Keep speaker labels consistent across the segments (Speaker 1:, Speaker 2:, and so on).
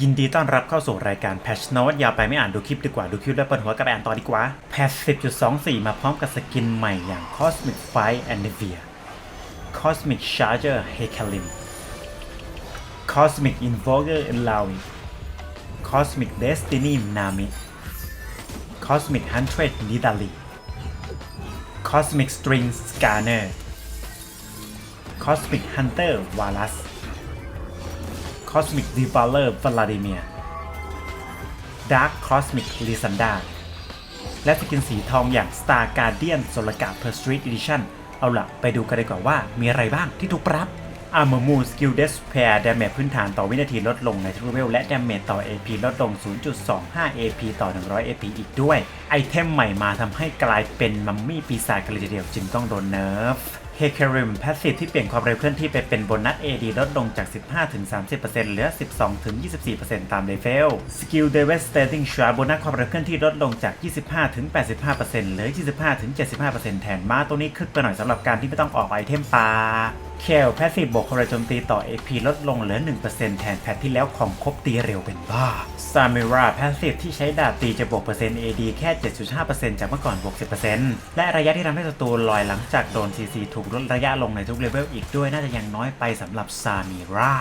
Speaker 1: ยินดีต้อนรับเข้าสู่รายการ Patch Note ยาวไปไม่อ่านดูคลิปดีกว่า ดูคลิปแล้วเปิดหัวกับแอนต่อดีกว่า Patch 10.24 มาพร้อมกับสกินใหม่อย่าง Cosmic Fight a n i v i a Cosmic Charger Hekalim Cosmic Invoker Elawi Cosmic Destiny Nami Cosmic Huntress Nidali Cosmic String Scanner Cosmic Hunter Wallace Cosmic Devourer Vladimir Dark Cosmic Lysandra และสกินสีทองอย่าง Star Guardian s o l a k a Per Street Edition เอาล่ะไปดูกันเลยก่อนว่ามีอะไรบ้างที่ถูกปรับ Armor Moon Skill Despair Damage พื้นฐานต่อวินาทีลดลงในทุกเวล และ Damage ต่อ AP ลดลง 0.25 AP ต่อ 100 AP อีกด้วย ไอเทมใหม่มาทำให้กลายเป็นมัมมี่ปีศาจกันเลยทีเดียวจึงต้องโดนเนิร์ฟ เฮเค r ริมพาสซีฟที่เปลี่ยนความเร็วเคลื่อนที่ไปเป็นโบนัส AD ลดลงจาก 15-30%เหลือ 12-24%ตามเลเวลสกิล Devastating Shot โบนัสความเร็วเคลื่อนที่ลดลงจาก 25-85%เหลือ 25-75%แทนมาตัวนี้คึกไปหน่อยสำหรับการที่ไม่ต้องออกไอเทมปลาเคลแพสซีฟบวกความเร็วโจมตีต่อ AP ลดลงเหลือ 1%แทนแพทที่แล้วของครบตีเร็วเป็นบ้าซามิราแพสซีฟที่ใช้ดาบตีจะบวกเปอร์เซ็นต์ AD แค่ 7.5%จากเมื่อก่อนบวก 10%และระยะที่ทำให้ศัตรูลอยหลังจากโดน CC ถูกลดระยะลงในทุกเลเวลอีกด้วยน่าจะยังน้อยไปสำหรับซามีรา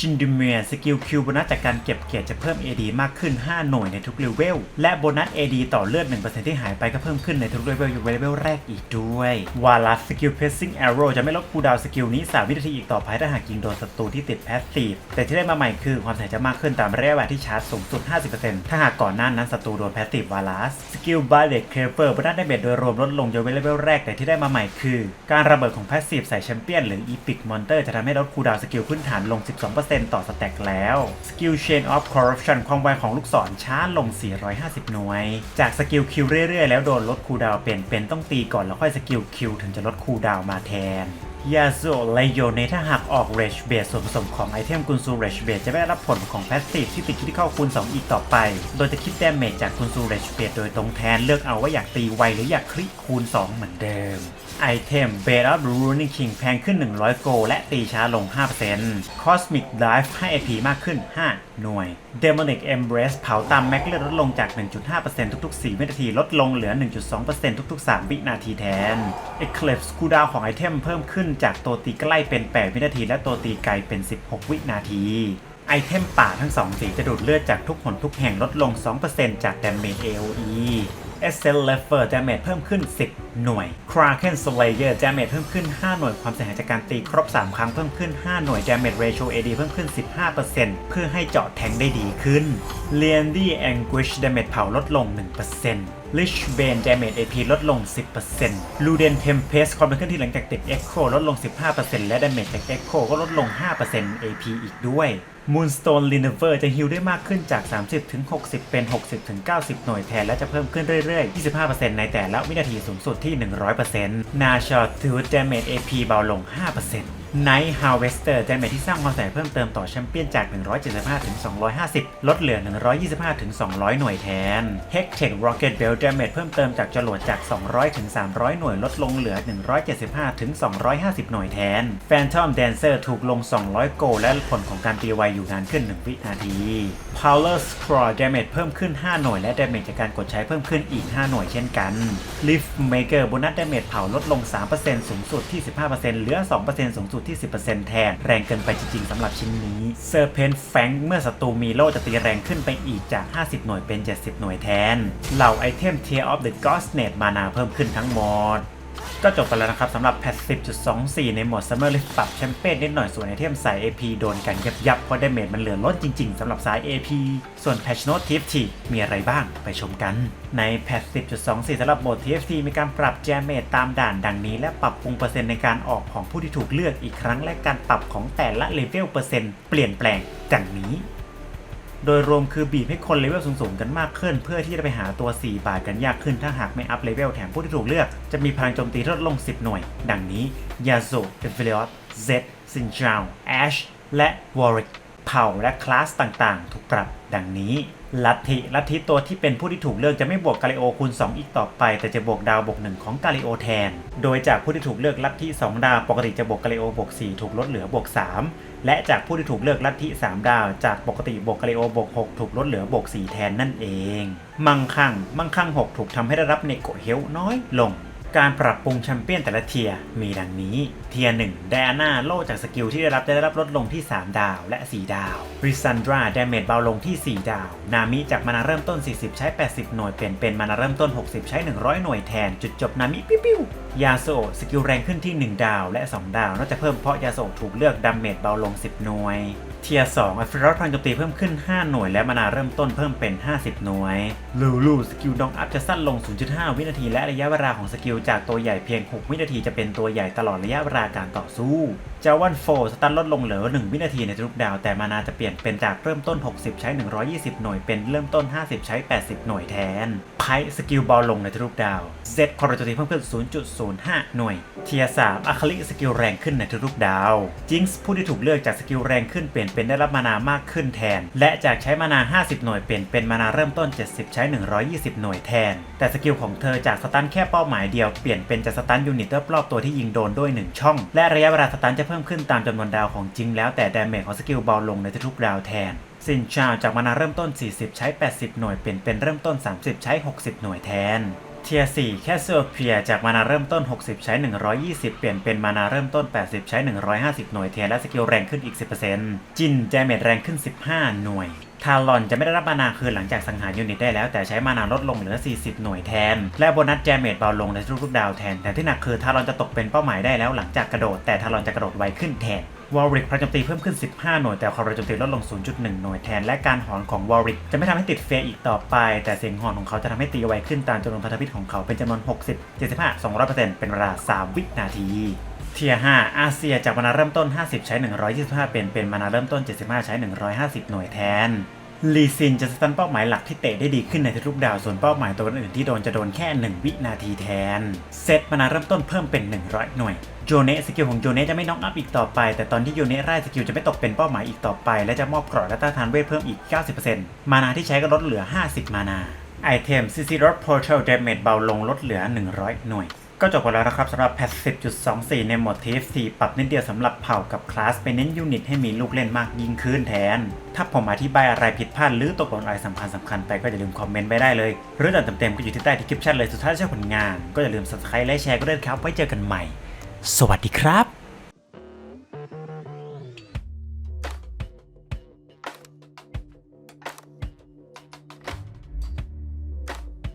Speaker 1: จินดิเมียสกิลคิวโบนัสจากการเก็บเกียรติจะเพิ่ม AD มากขึ้น 5 หน่วยในทุกเลเวล และโบนัส AD ต่อเลือด 1%ที่หายไปก็เพิ่มขึ้นในทุกเลเวลอยู่เลเวลแรกอีกด้วยวาลัสสกิลเพสซิ่งแอโร่จะไม่ลดคูดาวสกิลนี้ 3 วินาทีอีกต่อไปถ้าหากยิงโดนศัตรูที่ติดแพสซีฟแต่ที่ได้มาใหม่คือความเสียจะมากขึ้นตามระยะเวลาที่ชาร์จสูงสุด 50%ถ้าหากก่อนหน้านั้นศัตรูโดนแพสซีฟวาลัสสกิลบาเลตเคเปอร์โบนัสได้เบ็ดโดยรวมลดลงยกเว้นเลเวลแรกแต่ที่ได้มาใหม่คือ การระเบิดของแพสซีฟใส่แชมเปี้ยนหรืออีพิกมอนเตอร์จะทำให้ลดคูดาวสกิลพื้นฐานลง 12%ต่อสแต็กแล้วสกิล Chain of Corruption ความไวของลูกศรช้าลง 450 หน่วย จากสกิลคิวเรื่อยๆ แล้วโดนลดคูลดาวเปลี่ยนเป็นต้องตีก่อนแล้วค่อยสกิลคิวถึงจะลดคูลดาวมาแทน ยาโซไลโยเนถ้าหากออกเรชเบสส่วนผสมของไอเทมกุนซูเรชเบสจะไม่ได้รับผลของแพสซีฟที่ติดคิดเข้าคูณ 2 อีกต่อไป โดยจะคิดแดเมจจากกุนซูเรชเบสโดยตรงแทนเลือกเอาว่าอยากตีไวหรืออยากคลิกคูณ 2 เหมือนเดิม ไอเทม b a t of Ruining King แพงขึ้น 100 โกลและตีช้าลง 5% Cosmic Dive ให้ AP มากขึ้น 5 หน่วย Demonic Embrace เผาตามแม็กเลือดลดลงจาก 1.5%ทุกๆ 4 วินาทีลดลงเหลือ 1.2%ทุกๆ 3 วินาทีแทน Eclipse คูดาวของไอเทมเพิ่มขึ้นจากตัวตีใกล้เป็น 8 วินาที และตัวตีไกลเป็น 16 วินาทีไอเทมป่าทั้ง 2 สีจะดูดเลือดจากทุกหนทุกแห่งลดลง 2%จาก Damage AOE e s s e n Lever Damage เพิ่มขึ้น 10 หน่วย Kraken Slayer Damage เพิ่มขึ้น 5 หน่วย ความเสียหายจากการตีครบ 3 ครั้งเพิ่มขึ้น 5 หน่วย Damage Ratio AD เพิ่มขึ้น 15%เพื่อให้เจาะแทงได้ดีขึ้น l e a n d y Anguish Damage เผาลดลง 1% Lich Bane Damage AP ลดลง 10% Luden Tempest ความเป็นเคลื่อนที่หลังจากติด Echo ลดลง 15%และ Damage จาก Echo ก็ลดลง 5% AP อีกด้วย Moonstone l i n e v e r จะฮิลได้มากขึ้นจาก 30 ถึง 60 เป็น 60 ถึง 90 หน่วยแทน และจะเพิ่มขึ้นเรื่อยๆ 25%ในแต่ละวินาทีสูงสุดที่ 100% n a s h o t t o o Damage AP เบาลง 5% Night Harvester Damage ที่สร้างความเสียเพิ่มเติมต่อแชมเปี้ยนจาก 175 ถึง 250 ลดเหลือ 125 ถึง 200 หน่วยแทน Hextech Rocket Belt Damage เพิ่มเติมจากจรวดจาก 200 ถึง 300 หน่วยลดลงเหลือ 175 ถึง 250 หน่วยแทน Phantom Dancer ถูกลง 200 โกลและผลของการตีไวอยู่นานขึ้น 1 วินาที Power Scroll Damage เพิ่มขึ้น 5 หน่วย และ Damage จากการกดใช้เพิ่มขึ้นอีก 5 หน่วยเช่นกัน Lift Maker Bonus Damage เผาลดลง 3%สูงสุดที่ 15%เหลือ 2%สูงสุดที่ 10%แทน แรงเกินไปจริงๆสำหรับชิ้นนี้ Serpent Fang เมื่อศัตรูมีโล่จะตีแรงขึ้นไปอีกจาก 50 หน่วยเป็น 70 หน่วยแทน เหล่าไอเทม Tear of the g o d s n e t มานาเพิ่มขึ้นทั้งหมด ก็จบไปแล้วนะครับสำหรับแพท10.24 ในโหมด Summer Rift ปรับแชมเปี้ยนนิดหน่อยส่วนไอเทมสาย AP โดนกันยับยับเพราะดาเมจมันเหลือล้นจริงๆสำหรับสาย AP ส่วน Patch Note TFT มีอะไรบ้างไปชมกัน ในแพท10.24 สำหรับโหมด TFT มีการปรับแจมเมจตามด่านดังนี้ และปรับปรุงเปอร์เซ็นต์ในการออกของผู้ที่ถูกเลือกอีกครั้งและการปรับของแต่ละเลเวลเปอร์เซ็นต์เปลี่ยนแปลงดังนี้ โดยรวมคือบีบให้คนเลเวลสูงๆกันมากขึ้น เพื่อที่จะไปหาตัว 4 บาทกันยากขึ้นถ้าหากไม่อัพเลเวลแถมผู้ที่ถูกเลือก จะมีพลังโจมตีลดลง 10 หน่วย ดังนี้ยาโซเอฟเฟลิออสเซตซินจาวแอชและวอริก เผ่าและคลาสต่างๆ ถูกปรับดังนี้ ลัทธิลัทธิตัวที่เป็นผู้ที่ถูกเลือกจะไม่บวกกาลิโอคูณ 2 อีกต่อไป แต่จะบวกดาวบวก1ของกาลิโอแทน โดยจากผู้ที่ถูกเลือกลัทธิ2ดาวปกติจะบวกกาลิโอบวก4ถูกลดเหลือบวก3 และจากผู้ที่ถูกเลือกลัทธิ3ดาว จากปกติบวกกาลิโอบวก6ถูกลดเหลือบวก4แทนนั่นเอง มั่งคั่งมั่งคั่ง 6 ถูกทำให้ได้รับเนโกเฮลน้อยลง การปรับปรุงแชมเปี้ยนแต่ละเทียมีดังนี้ เทียร์1 d ด a นาโล่จากสกิลที่ได้รับได้รับลดลงที่ 3 ดาวและ 4 ดาวริซันดราดาเมจเบาลงที่ 4 ดาว นามิจากมานาเริ่มต้น 40 ใช้ 80 หน่วยเปลี่ยนเป็นมานาเริ่มต้น 60 ใช้ 100 หน่วยแทน จุดจบนามิปิ้วปิ้วยาโซสกิลแรงขึ้นที่ 1 ดาวและ 2 ดาวนอกจากเพิ่มเพราะยาโซถูกเลือกดาเมจเบาลง 10 หน่วย เทียร์2อัฟรอสพลังโจมตีเพิ่มขึ้น 5 หน่วย และมานาเริ่มต้นเพิ่มเป็น 50 หน่วยลูลูสกิลดองอัพจะสั้นลง 0.5 วินาทีและระยะเวลาของสกิลจากตัวใหญ่เพียง 6 วินาทีจะเป็นตัวใหญ่ตลอดระยะเวลาการต่อสู้จาวันโฟสตันลดลงเหลือ 1 วินาทีในทุกดาว แต่มานาจะเปลี่ยนเป็นจากเริ่มต้น 60 ใช้ 120 หน่วยเป็นเริ่มต้น 50 ใช้ 80 หน่วยแทนไพสกิลบาลลงในทุกดาวเซตคอร์โจตีเพิ่มขึ้น 0.05 หน่วย เทียร์3อะคาลิสกิลแรงขึ้นในทุกดาวจิงส์ผู้ที่ถูกเลือกจากสกิลแรงขึ้นเปลี่ยนเป็นได้รับมานามากขึ้นแทน และจากใช้มานา 50 หน่วยเปลี่ยนเป็นมานาเริ่มต้น 70 ใช้ 120 หน่วยแทน แต่สกิลของเธอจากสตันแค่เป้าหมายเดียวเปลี่ยนเป็นจากสตันยูนิตรอบๆตัวที่ยิงโดนด้วย 1 ช่อง และระยะเวลาสตันจะเพิ่มขึ้นตามจำนวนดาวของจิงแล้วแต่ดาเมจของสกิลเบาลงในทุกๆดาวแทนซินชาวจากมานาเริ่มต้น 40 ใช้ 80 หน่วยเปลี่ยนเป็นเริ่มต้น 30 ใช้ 60 หน่วยแทน เทียร์4แคสเซอร์เพียจากมานาเริ่มต้น 60 ใช้ 120 เปลี่ยนเป็นมานาเริ่มต้น 80 ใช้ 150 หน่วยแทนและสกิลแรงขึ้นอีก 10%จินแจเมจแรงขึ้น 15 หน่วยทารอนจะไม่ได้รับมานาคืนหลังจากสังหารยูนิตได้แล้วแต่ใช้มานาลดลงเหลือ 40 หน่วยแทน และโบนัสแจเมจเบาลงในทุกๆดาวแทน แต่ที่หนักคือทารอนจะตกเป็นเป้าหมายได้แล้วหลังจากกระโดด แต่ทารอนจะกระโดดไวขึ้นแทน วอลริกพลังโจมตีเพิ่มขึ้น 15 หน่วย แต่ความเร็วโจมตีลดลง 0.1 หน่วยแทน และการหอนของวอลริกจะไม่ทำให้ติดเฟยอีกต่อไป แต่เสียงหอนของเขาจะทำให้ตีไวขึ้นตามจำนวนพันธมิตรของเขาเป็นจำนวน 60 75 200%เป็นเวลา 3 วินาทีเทียร์5อาเซียจากมานาเริ่มต้น 50 ใช้ 125 เป็น เป็นมานาเริ่มต้น 75 ใช้ 150 หน่วยแทน ลีซินจะสตันเป้าหมายหลักที่เตะได้ดีขึ้นในทุกดาว ส่วนเป้าหมายตัวอื่นที่โดนจะโดนแค่ 1 วินาทีแทน เซตมานาเริ่มต้นเพิ่มเป็น 100 หน่วยโจเนะสกิลของโจเนะจะไม่น็อกอัพอีกต่อไป แต่ตอนที่โจเนะไล่สกิลจะไม่ตกเป็นเป้าหมายอีกต่อไป และจะมอบเกราะและต้านทานเวทเพิ่มอีก 90%มานาที่ใช้ก็ลดเหลือ 50 มานาไอเทมซีซีรถ Portal Damage เบาลงลดเหลือ 100 หน่วย ก็จบไปแล้วนะครับสำหรับแพท10.24 ในโหมด TFT ปรับนิดเดียวสำหรับเผ่ากับคลาสไปเน้นยูนิตให้มีลูกเล่นมากยิ่งขึ้นแทน ถ้าผมอธิบายอะไรผิดพลาดหรือตกหล่นอะไรสำคัญสำคัญไปก็อย่าลืมคอมเมนต์ไปได้เลย หรือตอนเต็มๆก็อยู่ที่ใต้ที่คลิปชั่นเลยสุดท้ายถ้าชอบผลงาน ก็อย่าลืม subscribe และแชร์ก็ได้ครับไว้เจอกันใหม่ สวัสดีครับ